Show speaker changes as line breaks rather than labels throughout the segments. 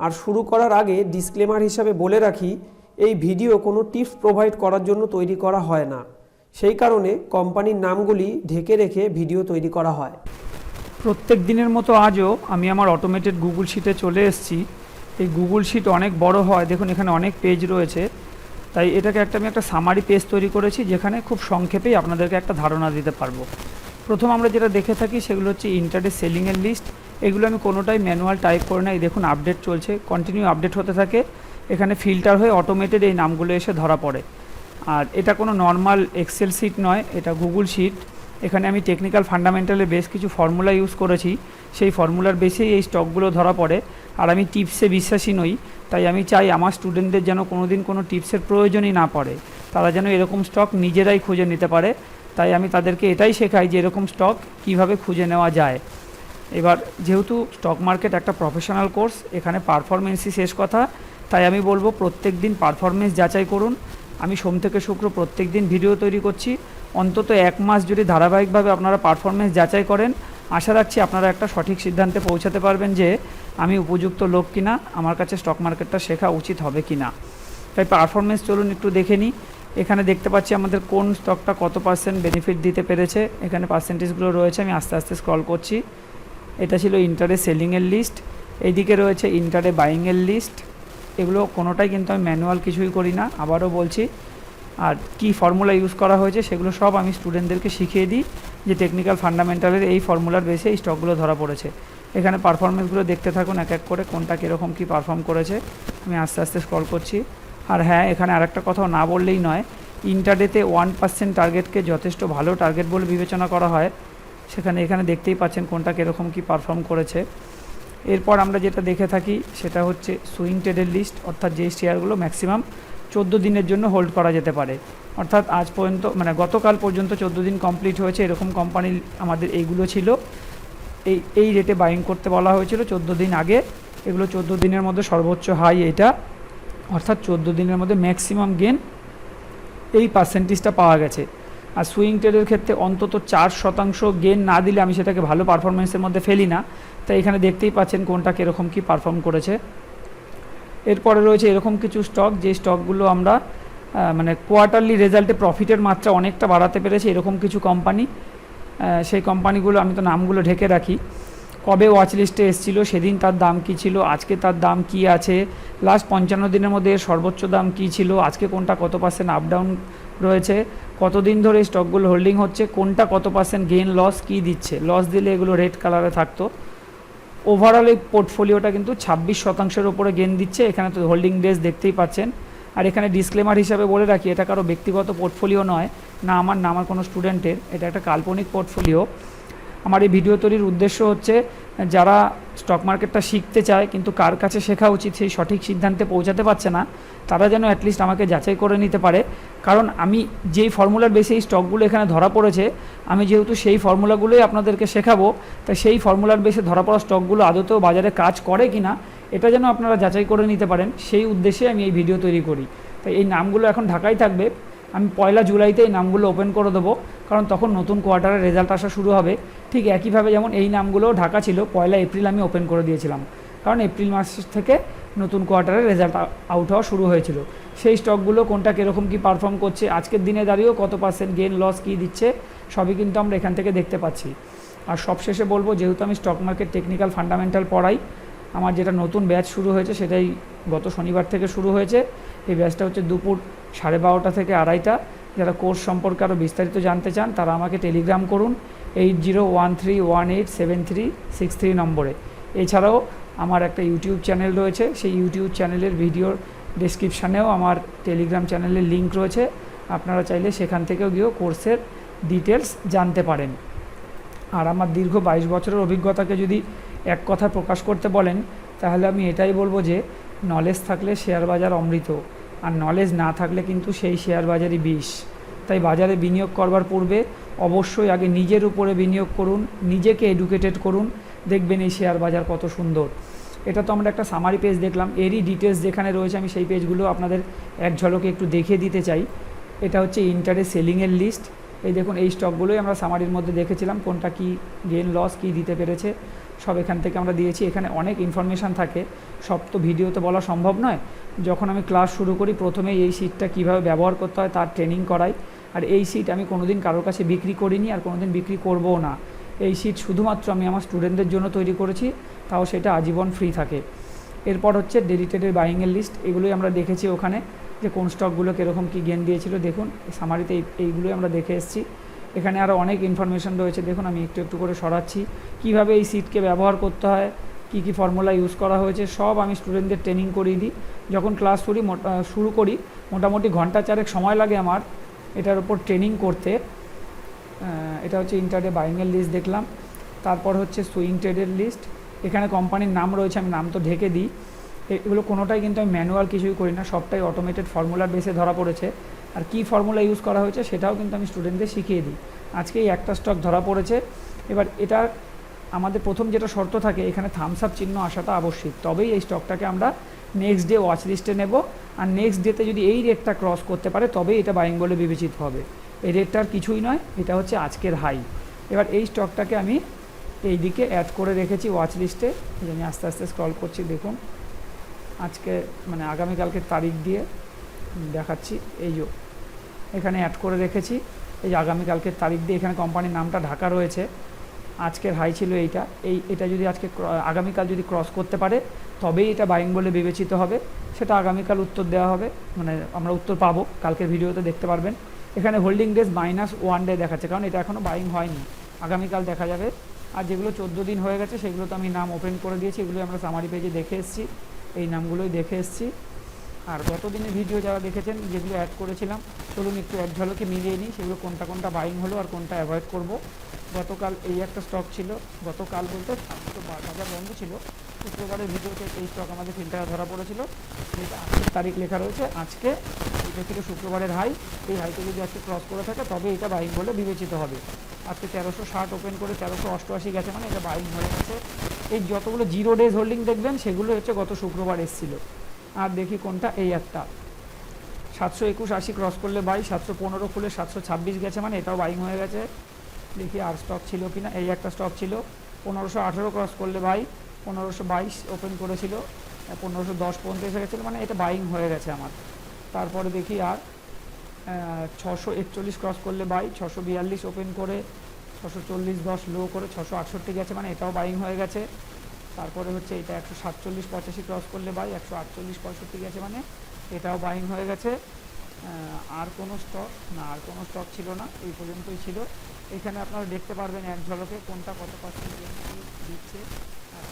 আর শুরু করার আগে ডিসক্লেমার হিসাবে বলে রাখি, এই ভিডিও কোনো টিপস প্রোভাইড করার জন্য তৈরি করা হয় না। সেই কারণে কোম্পানির নামগুলি ঢেকে রেখে ভিডিও তৈরি করা হয়।
প্রত্যেক দিনের মতো আজও আমি আমার অটোমেটেড গুগল শিটে চলে এসেছি। এই গুগল শিট অনেক বড় হয়, দেখুন এখানে অনেক পেজ রয়েছে। তাই এটাকে একটা আমি একটা সামারি পেজ তৈরি করেছি, যেখানে খুব সংক্ষেপেই আপনাদেরকে একটা ধারণা দিতে পারব। প্রথম আমরা যেটা দেখে থাকি সেগুলো হচ্ছে ইন্টারডে সেলিংয়ের লিস্ট এগুলো আমি কোনোটাই ম্যানুয়াল টাইপ করে না। এই দেখুন আপডেট চলছে। কন্টিনিউ আপডেট হতে থাকে। এখানে ফিল্টার হয়ে অটোমেটেড এই নামগুলো এসে ধরা পড়ে। আর এটা কোনো নর্মাল এক্সেল শিট নয়, এটা গুগল শিট এখানে আমি টেকনিক্যাল ফান্ডামেন্টালে বেশ কিছু ফর্মুলা ইউজ করেছি। সেই ফর্মুলার বেসেই এই স্টকগুলো ধরা পড়ে। আর আমি টিপসে বিশ্বাসী নই। তাই আমি চাই আমার স্টুডেন্টদের যেন কোনো দিন কোনো টিপসের প্রয়োজনই না পড়ে। তারা যেন এরকম স্টক নিজেরাই খুঁজে নিতে পারে। তাই আমি তাদেরকে এটাই শেখাই যে এরকম স্টক কীভাবে খুঁজে নেওয়া যায়। এবার যেহেতু স্টক মার্কেট একটা প্রফেশনাল কোর্স এখানে পারফরমেন্সই শেষ কথা। তাই আমি বলব প্রত্যেক দিন পারফরমেন্স যাচাই করুন। আমি সোম থেকে শুক্র প্রত্যেক দিন ভিডিও তৈরি করছি। অন্তত এক মাস যদি ধারাবাহিকভাবে আপনারা পারফরমেন্স যাচাই করেন, আশা রাখছি আপনারা একটা সঠিক সিদ্ধান্তে পৌঁছাতে পারবেন যে আমি উপযুক্ত লোক কিনা, আমার কাছে স্টক মার্কেটটা শেখা উচিত হবে কিনা। তাই পারফরমেন্স চলুন একটু দেখে নিই। এখানে দেখতে পাচ্ছি আমাদের কোন স্টকটা কত পার্সেন্ট বেনিফিট দিতে পেরেছে। এখানে পার্সেন্টেজগুলো রয়েছে, আমি আস্তে আস্তে স্ক্রল করছি। এটা ছিল ইন্টারে সেলিংয়ের লিস্ট এইদিকে রয়েছে ইন্টারে বাইংয়ের লিস্ট এগুলো কোনোটাই কিন্তু আমি ম্যানুয়াল কিছুই করি না, আবারও বলছি। আর কি ফর্মুলা ইউজ করা হয়েছে সেগুলো সব আমি স্টুডেন্টদেরকে শিখিয়ে দিই, যে টেকনিক্যাল ফান্ডামেন্টালের এই ফর্মুলার বেসে এই স্টকগুলো ধরা পড়েছে। এখানে পারফরমেন্সগুলো দেখতে থাকুন এক এক করে, কোনটা কীরকম কী পারফর্ম করেছে। আমি আস্তে আস্তে স্ক্রল করছি। আর হ্যাঁ এখানে আরেকটা কথাও না বললেই নয় ইন্টারডেতে ওয়ান পার্সেন্ট টার্গেটকে যথেষ্ট ভালো টার্গেট বলে বিবেচনা করা হয়। সেখানে এখানে দেখতেই পাচ্ছেন কোনটা কীরকম কী পারফর্ম করেছে। এরপর আমরা যেটা দেখে থাকি সেটা হচ্ছে সুইং ট্রেডের লিস্ট অর্থাৎ যেই শেয়ারগুলো ম্যাক্সিমাম চোদ্দ দিনের জন্য হোল্ড করা যেতে পারে। অর্থাৎ আজ পর্যন্ত মানে গতকাল পর্যন্ত চোদ্দ দিন কমপ্লিট হয়েছে, এরকম কোম্পানি আমাদের এইগুলো ছিল। এই এই রেটে বাইং করতে বলা হয়েছিল, চোদ্দ দিন আগে। এগুলো চোদ্দ দিনের মধ্যে সর্বোচ্চ হাই এটা। অর্থাৎ চোদ্দ দিনের মধ্যে ম্যাক্সিমাম গেন এই পার্সেন্টেজটা পাওয়া গেছে। আর সুইং ট্রেডের ক্ষেত্রে অন্তত চার শতাংশ গেন না দিলে আমি সেটাকে ভালো পারফরমেন্সের মধ্যে ফেলি না। তাই এখানে দেখতেই পাচ্ছেন কোনটা কীরকম কী পারফর্ম করেছে। এরপরে রয়েছে এরকম কিছু স্টক যে স্টকগুলো আমরা মানে কোয়ার্টারলি রেজাল্টে প্রফিটের মাত্রা অনেকটা বাড়াতে পেরেছে, এরকম কিছু কোম্পানি সেই কোম্পানিগুলো আমি তো নামগুলো ঢেকে রাখি। কবে ওয়াচ লিস্টে এসেছিল, সেদিন তার দাম কী ছিল, আজকে তার দাম কি আছে লাস্ট পঞ্চান্ন দিনের মধ্যে সর্বোচ্চ দাম কী ছিল, আজকে কোনটা কত পার্সেন্ট আপ ডাউন রয়েছে, কতদিন ধরে স্টকগুলো হোল্ডিং হচ্ছে, কোনটা কত পার্সেন্ট গেইন লস কী দিচ্ছে? লস দিলে এগুলো রেড কালারে থাকতো। ওভারঅল এই পোর্টফোলিওটা কিন্তু ছাব্বিশ শতাংশের ওপরে গেন দিচ্ছে, এখানে তো হোল্ডিং ডেজ দেখতেই পাচ্ছেন। আর এখানে ডিসক্লেমার হিসাবে বলে রাখি, এটা কারও ব্যক্তিগত পোর্টফোলিও নয়। না আমার না আমার কোনো স্টুডেন্টের এটা একটা কাল্পনিক পোর্টফোলিও আমার এই ভিডিও তৈরির উদ্দেশ্য হচ্ছে, যারা স্টক মার্কেটটা শিখতে চায় কিন্তু কার কাছে শেখা উচিত সেই সঠিক সিদ্ধান্তে পৌঁছাতে পারছে না, তারা যেন অ্যাটলিস্ট আমাকে যাচাই করে নিতে পারে। কারণ আমি যেই ফর্মুলার বেসে এই স্টকগুলো এখানে ধরা পড়েছে, আমি যেহেতু সেই ফর্মুলাগুলোই আপনাদেরকে শেখাবো, তাই সেই ফর্মুলার বেসে ধরা পড়া স্টকগুলো আদতেও বাজারে কাজ করে কি না এটা যেন আপনারা যাচাই করে নিতে পারেন, সেই উদ্দেশ্যে আমি এই ভিডিও তৈরি করি। তাই এই নামগুলো এখন ঢাকায় থাকবে। আমি পয়লা জুলাইতে এই নামগুলো ওপেন করে দেবো, কারণ তখন নতুন কোয়ার্টারের রেজাল্ট আসা শুরু হবে। ঠিক একইভাবে যেমন এই নামগুলোও ঢাকা ছিল, পয়লা এপ্রিল আমি ওপেন করে দিয়েছিলাম। কারণ এপ্রিল মাস থেকে নতুন কোয়ার্টারের রেজাল্ট আউট হওয়া শুরু হয়েছিল। সেই স্টকগুলো কোনটা কীরকম কী পারফর্ম করছে, আজকের দিনে দাঁড়িয়েও কত পার্সেন্ট গেন লস কী দিচ্ছে, সবই কিন্তু আমরা এখান থেকে দেখতে পাচ্ছি। আর সবশেষে বলব, যেহেতু আমি স্টক মার্কেট টেকনিক্যাল ফান্ডামেন্টাল পড়াই আমার যেটা নতুন ব্যাচ শুরু হয়েছে সেটাই গত শনিবার থেকে শুরু হয়েছে। এই ব্যাচটা হচ্ছে দুপুর সাড়ে বারোটা থেকে আড়াইটা। যারা কোর্স সম্পর্কে আরও বিস্তারিত জানতে চান, তারা আমাকে টেলিগ্রাম করুন, eight zero one three one eight seven three six three নম্বরে। এছাড়াও আমার একটা ইউটিউব চ্যানেল রয়েছে, সেই ইউটিউব চ্যানেলের ভিডিওর ডেসক্রিপশানেও আমার টেলিগ্রাম চ্যানেলের লিঙ্ক রয়েছে। আপনারা চাইলে সেখান থেকেও গিয়েও কোর্সের ডিটেলস জানতে পারেন। আর আমার দীর্ঘ বাইশ বছরের অভিজ্ঞতাকে যদি এক কথা প্রকাশ করতে বলেন, তাহলে আমি এটাই বলব যে নলেজ থাকলে শেয়ার বাজার অমৃত, আর নলেজ না থাকলে কিন্তু সেই শেয়ার বাজারই বিষ। তাই বাজারে বিনিয়োগ করবার পূর্বে অবশ্যই আগে নিজের উপরে বিনিয়োগ করুন, নিজেকে এডুকেটেড করুন, দেখবেন এই শেয়ার বাজার কত সুন্দর। এটা তো আমরা একটা সামারি পেজ দেখলাম, এরই ডিটেলস যেখানে রয়েছে, আমি সেই পেজগুলো আপনাদের এক ঝলকে একটু দেখিয়ে দিতে চাই। এটা হচ্ছে ইন্টারে সেলিংয়ের লিস্ট এই দেখুন, এই স্টকগুলোই আমরা সামারির মধ্যে দেখেছিলাম, কোনটা কি গেন লস কি দিতে পেরেছে। সব এখান থেকে আমরা দিয়েছি। এখানে অনেক ইনফরমেশান থাকে। সব তো ভিডিওতে বলা সম্ভব নয়। যখন আমি ক্লাস শুরু করি, প্রথমে এই সিটটা কীভাবে ব্যবহার করতে হয়, তার ট্রেনিং করাই। আর এই সিট আমি কোনোদিন কারোর কাছে বিক্রি করিনি আর কোনোদিন বিক্রি করবও না। এই সিট শুধুমাত্র আমি আমার স্টুডেন্টদের জন্য তৈরি করেছি, তাও সেটা আজীবন ফ্রি থাকে। এরপর হচ্ছে ডেডিটেডের বাইংয়ের লিস্ট এগুলোই আমরা দেখেছি ওখানে যে কোন স্টকগুলো কীরকম কী গেন দিয়েছিল। দেখুন সামারিতে এই এইগুলোই আমরা দেখে এসেছি। এখানে আরও অনেক ইনফরমেশন রয়েছে। দেখুন, আমি একটু একটু করে সরাচ্ছি। কীভাবে এই সিটকে ব্যবহার করতে হয়? কী কী ফর্মুলা ইউজ করা হয়েছে? সব আমি স্টুডেন্টদের ট্রেনিং করিয়ে দিই। যখন ক্লাস শুরু শুরু করি, মোটামুটি ঘণ্টা চারেক সময় লাগে আমার এটার উপর ট্রেনিং করতে। এটা হচ্ছে ইন্টারডে বাইংয়ের লিস্ট দেখলাম। তারপর হচ্ছে সুইং ট্রেডের লিস্ট এখানে কোম্পানির নাম রয়েছে, আমি নাম তো ঢেকে দিই। এগুলো কোনোটাই কিন্তু আমি ম্যানুয়াল কিছুই করি না, সবটাই অটোমেটেড ফর্মুলার বেসে ধরা পড়েছে। আর কী ফর্মুলা ইউজ করা হয়েছে সেটাও কিন্তু আমি স্টুডেন্টদের শিখিয়ে দিই। আজকে এই একটা স্টক ধরা পড়েছে। এবার এটা আমাদের প্রথম যেটা শর্ত থাকে, এখানে থামস আপ চিহ্ন আসাটা আবশ্যিক। তবেই এই স্টকটাকে আমরা নেক্সট ডে ওয়াচ লিস্টে নেব। আর নেক্সট ডেতে যদি এই রেটটা ক্রস করতে পারে, তবেই এটা বাইং বলে বিবেচিত হবে। এই রেটটা আর কিছুই নয়, এটা হচ্ছে আজকের হাই এবার এই স্টকটাকে আমি এই দিকে অ্যাড করে রেখেছি ওয়াচ লিস্টে আমি আস্তে আস্তে স্ক্রল করছি, দেখুন। আজকে মানে আগামীকালকের তারিখ দিয়ে দেখাচ্ছি। এই এখানে অ্যাড করে রেখেছি। এই যে আগামীকালকের তারিখ দিয়ে এখানে কোম্পানির নামটা ঢাকা রয়েছে। আজকের হাই ছিল এইটা। এই, এটা যদি আজকে আগামীকাল যদি ক্রস করতে পারে, তবেই এটা বাইং বলে বিবেচিত হবে। সেটা আগামীকাল উত্তর দেওয়া হবে। মানে আমরা উত্তর পাবো। কালকের ভিডিওতে দেখতে পারবেন। এখানে holding days minus one day দেখাচ্ছে। কারণ এটা এখনও বাইং হয়নি। আগামীকাল দেখা যাবে। আর যেগুলো চোদ্দ দিন হয়ে গেছে সেগুলো তো আমি নাম ওপেন করে দিয়েছি। এগুলো আমরা সামারি পেজে দেখে এসেছি। এই নামগুলোই দেখে এসেছি। আর গত দিনের ভিডিও যারা দেখেছেন, যেগুলো অ্যাড করেছিলাম, চলুন একটু এক ঝলকে মিলিয়ে নিই, সেগুলো কোনটা কোনটা বাইং হলো আর কোনটা অ্যাভয়েড করব। গতকাল এই একটা স্টক ছিল। গতকাল বলতে বাজার বন্ধ ছিল। শুক্রবারের ভিডিওতে এই স্টক আমাদের ফিল্টারে ধরা পড়েছিল। যেটা আজকের তারিখ লেখা রয়েছে। আজকে এটা ছিল শুক্রবারের হাই এই হাইকে যদি আজকে ক্রস করে থাকে, তবে এটা বাইং বলে বিবেচিত হবে। আজকে তেরোশো ষাট ওপেন করে তেরোশো অষ্টআশি গেছে মানে এটা বাইং হয়ে গেছে। এই যতগুলো জিরো ডেজ হোল্ডিং দেখবেন, সেগুলো হচ্ছে গত শুক্রবার এসেছিল। আর দেখি কোনটা, এই একটা। সাতশো একুশ আশি ক্রস করলে বাই সাতশো পনেরো খুলে সাতশো ছাব্বিশ গেছে মানে এটাও বাইং হয়ে গেছে। দেখি আর স্টক ছিল কি না এই একটা স্টক ছিল। পনেরোশো আঠেরো ক্রস করলে বাই পনেরোশো বাইশ ওপেন করেছিল পনেরোশো দশ পর্যন্ত এসে গেছিল মানে এটা বাইং হয়ে গেছে আমার। তারপরে দেখি আর ছশো একচল্লিশ ক্রস করলে বাই ছশো বিয়াল্লিশ ওপেন করে ছশো চল্লিশ, দশ লো করে ছশো আটষট্টি গেছে মানে এটাও বাইং হয়ে গেছে। তারপরে হচ্ছে এটা একশো সাতচল্লিশ, পঁচাশি ক্রস করলে বাই একশো আটচল্লিশ, পঁয়ষট্টি গেছে মানে এটাও বাইং হয়ে গেছে। আর কোনো স্টক না, আর কোনো স্টক ছিল না, এই পর্যন্তই ছিল। এখানে আপনারা দেখতে পারবেন এক ঝলকে কোনটা কত পার্সেন্ট দিচ্ছে। আর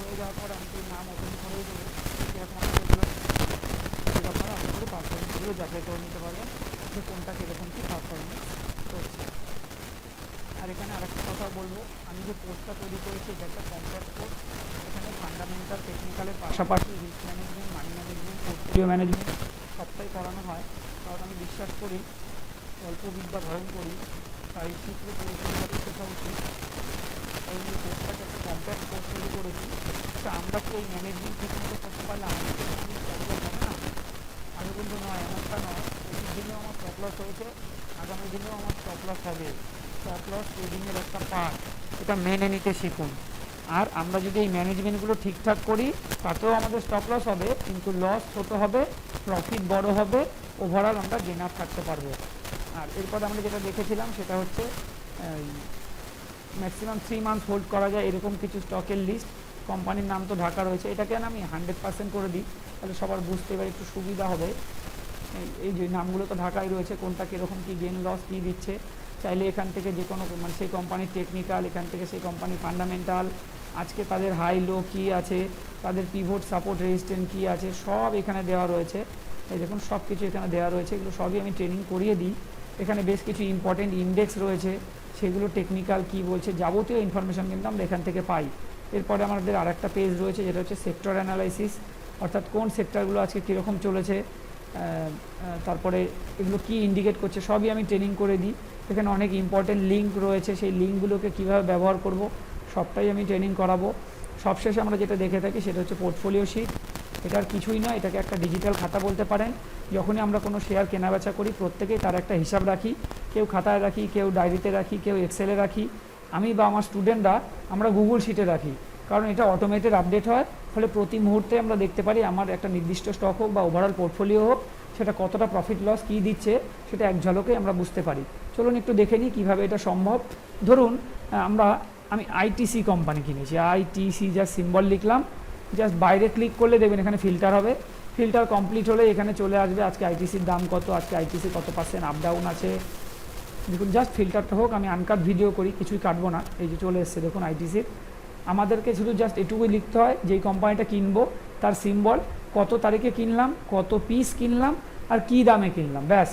হয়ে যাওয়ার পর আমি নাম ওপেন করেই দেবো আপনারা আপনাদের পারফরমেন্সগুলো যাচাই করে নিতে পারবেন যে কোনটা কীরকম কী পারফরমেন্স করছে। আর এখানে আরেকটা কথা বলব। আমি যে কোর্সটা তৈরি করেছি এটা একটা কম্প্যাক্ট কোর্স এখানে ফান্ডামেন্টাল টেকনিক্যালের পাশাপাশি risk management money management portfolio management সবটাই করানো হয়। কারণ আমি বিশ্বাস করি অল্প বিদ্যা ভয়ন করি তাই শিখলে পুরোপুরিভাবে শেখা উচিত। তাই আমি কোর্সটাকে একটা কম্প্যাক্ট কোর্স তৈরি করেছি। তো আমরা তো এই ম্যানেজমেন্ট ঠিক মতো করতে পারলে আমাদের প্রবলেম হবে না? আমি কিন্তু নয় এমনটা নয়। দিনেও আমার লস হয়েছে। আগামী দিনেও আমার লস হবে। স্টপ লস ট্রেডিংয়ের একটা পার্ট এটা মেনে নিতে শিখুন। আর আমরা যদি এই ম্যানেজমেন্টগুলো ঠিকঠাক করি, তাতেও আমাদের স্টপ লস হবে, কিন্তু লস ছোট হবে প্রফিট বড় হবে ওভারঅল আমরা গেনার থাকতে পারব। আর এরপর আমরা যেটা দেখেছিলাম, সেটা হচ্ছে ম্যাক্সিমাম থ্রি মান্থস হোল্ড করা যায়, এরকম কিছু স্টকের লিস্ট কোম্পানির নাম তো ঢাকা রয়েছে। এটাকে আমি হান্ড্রেড পার্সেন্ট করে দিই, তাহলে সবার বুঝতে এবার একটু সুবিধা হবে। এই যে নামগুলো তো ঢাকায় রয়েছে, কোনটা কীরকম, কী গেন লস কী দিচ্ছে চাইলে এখান থেকে যে কোনো মানে সেই কোম্পানির টেকনিক্যাল এখান থেকে সেই কোম্পানির ফান্ডামেন্টাল আজকে তাদের হাই লো কী আছে, তাদের পিভোট সাপোর্ট রেজিস্ট্যান্ট কী আছে, সব এখানে দেওয়া রয়েছে। এই দেখুন সব কিছু এখানে দেওয়া রয়েছে, এগুলো সবই আমি ট্রেনিং করিয়ে দিই। এখানে বেশ কিছু ইম্পর্টেন্ট ইন্ডেক্স রয়েছে, সেগুলো টেকনিক্যাল কী বলছে যাবতীয় ইনফরমেশন কিন্তু আমরা এখান থেকে পাই। এরপরে আমাদের আরেকটা পেজ রয়েছে, যেটা হচ্ছে সেক্টর অ্যানালাইসিস অর্থাৎ কোন সেক্টরগুলো আজকে কীরকম চলেছে তারপরে এগুলো কি ইন্ডিকেট করছে, সবই আমি ট্রেনিং করে দিই। এখানে অনেক ইম্পর্টেন্ট লিঙ্ক রয়েছে, সেই লিঙ্কগুলোকে কীভাবে ব্যবহার করব, সবটাই আমি ট্রেনিং করাবো। সবশেষে আমরা যেটা দেখে থাকি সেটা হচ্ছে পোর্টফোলিও শিট এটার কিছুই নয়, এটাকে একটা ডিজিটাল খাতা বলতে পারেন। যখনই আমরা কোনো শেয়ার কেনাবেচা করি, প্রত্যেকেই তার একটা হিসাব রাখি। কেউ খাতায় রাখি, কেউ ডায়েরিতে রাখি, কেউ এক্সেলে রাখি। আমি বা আমার স্টুডেন্টরা আমরা গুগল শিটে রাখি। কারণ এটা অটোমেটেড আপডেট হয়, ফলে প্রতি মুহূর্তে আমরা দেখতে পারি আমার একটা নির্দিষ্ট স্টক হোক বা ওভারঅল পোর্টফোলিও হোক সেটা কতটা প্রফিট লস কী দিচ্ছে, সেটা এক ঝলকে আমরা বুঝতে পারি। চলুন একটু দেখে নিই কীভাবে এটা সম্ভব। ধরুন আমরা, আমি আইটিসি কোম্পানি কিনেছি। আইটিসি যা সিম্বল লিখলাম। জাস্ট বাইরে ক্লিক করলে দেখবেন এখানে ফিল্টার হবে। ফিল্টার কমপ্লিট হলে এখানে চলে আসবে, আজকে আইটিসির দাম কত, আজকে আইটিসি কত পার্সেন্ট আপ ডাউন আছে। দেখুন জাস্ট ফিল্টারটা হোক, আমি আনকাট ভিডিও করি, কিছুই কাটবো না। এই যে চলে এসছে, দেখুন আইটিসির আমাদেরকে শুধু জাস্ট এটুকুই লিখতে হয়, যেই কোম্পানিটা কিনবো, তার সিম্বল কত তারিখে কিনলাম, কত পিস কিনলাম আর কী দামে কিনলাম। ব্যাস,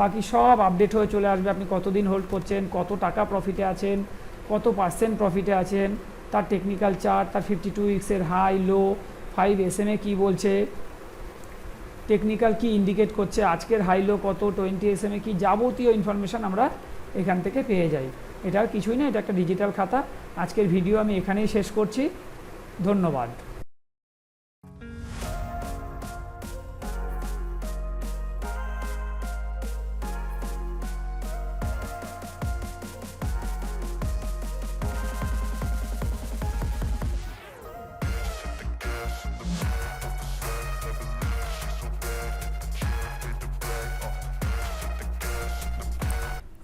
বাকি সব আপডেট হয়ে চলে আসবে। আপনি কতদিন হোল্ড করছেন, কত টাকা প্রফিটে আছেন, কত পার্সেন্ট প্রফিটে আছেন, তার টেকনিক্যাল চার্ট তার fifty two উইক্সের high low five S M A কী বলছে টেকনিক্যাল কি ইন্ডিকেট করছে, আজকের হাই লো কত টোয়েন্টি এস এম এ কি যাবতীয় ইনফরমেশান আমরা এখান থেকে পেয়ে যাই। এটা কিছুই না, এটা একটা ডিজিটাল খাতা। আজকের ভিডিও আমি এখানেই শেষ করছি। ধন্যবাদ।